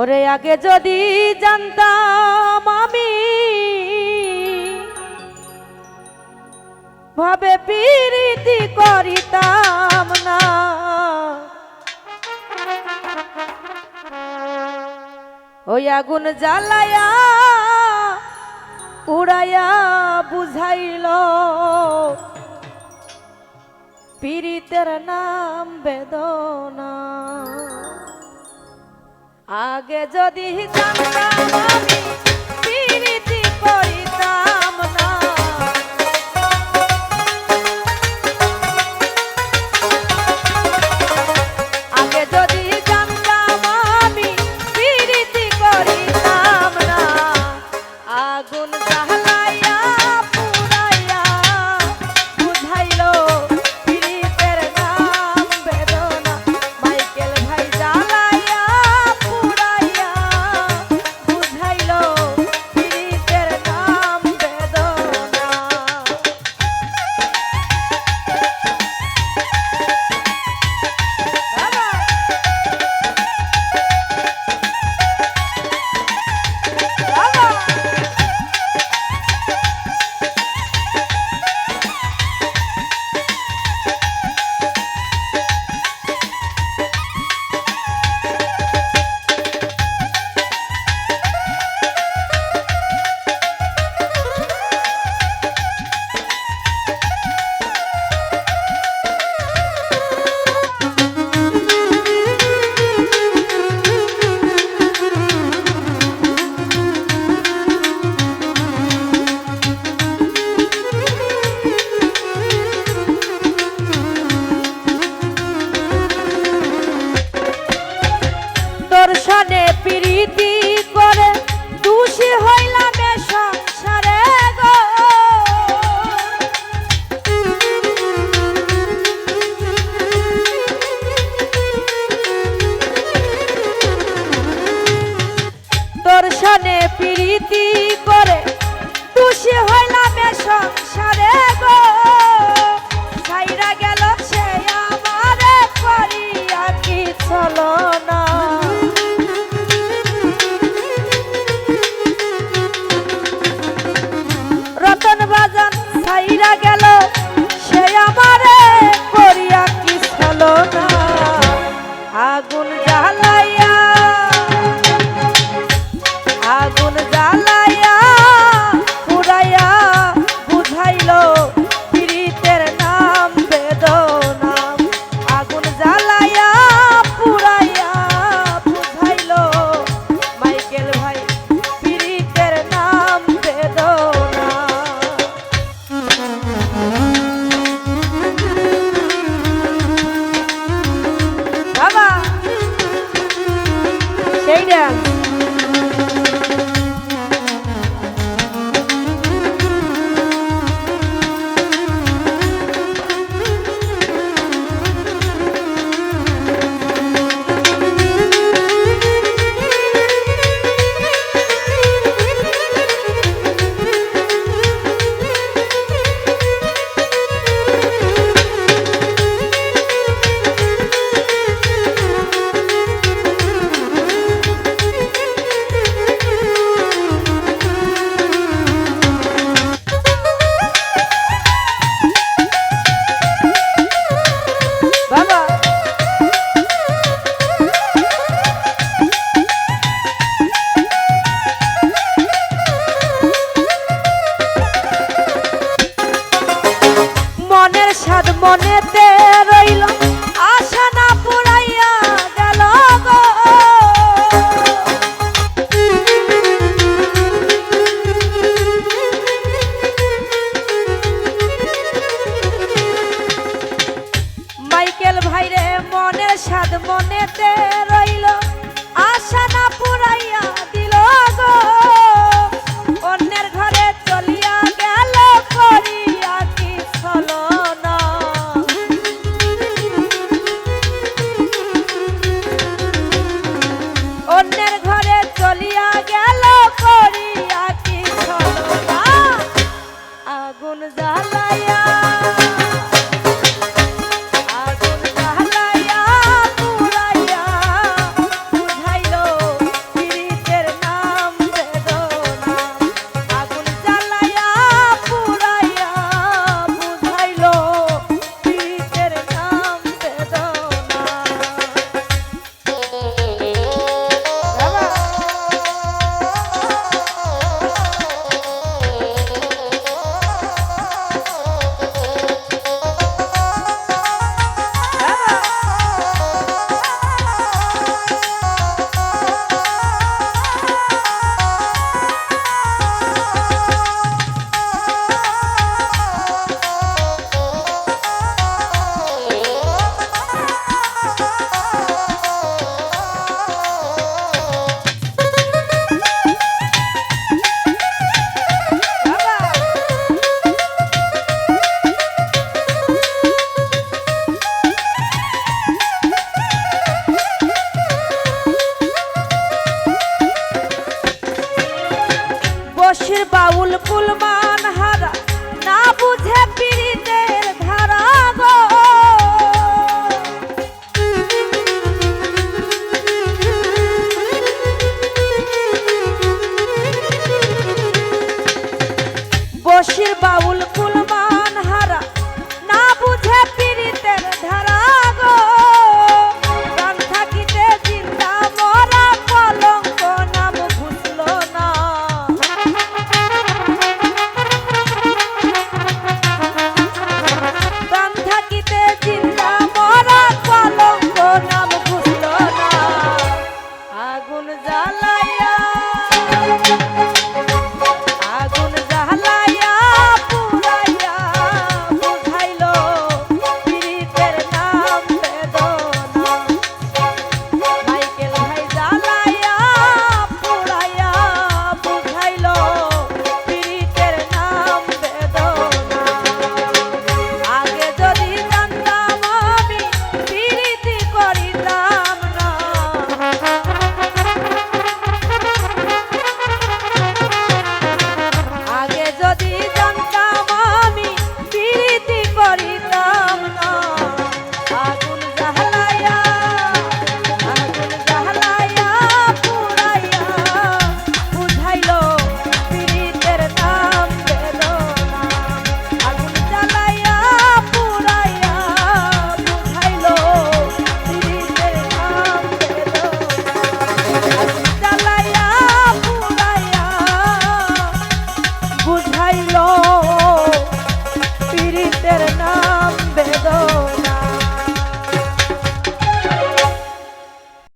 ওরে আগে যদি জানতাম আমি ভাবে পিরিতি করিতাম না। ওই আগুন জ্বালায়া উড়াইয়া বুঝাইল, পিরিতের নাম বেদনা। আগে যদি জানতাম প্রীতি করে, খুশি বেশ সারে গো। সাইরা গেল সে আমারে করিয়া কি চলো না। রতন বাজান সাইরা গেল সে আমারে করিয়া কি চলো না। আগুন জ্বালাইয়া, আগুন বাউল কুল মা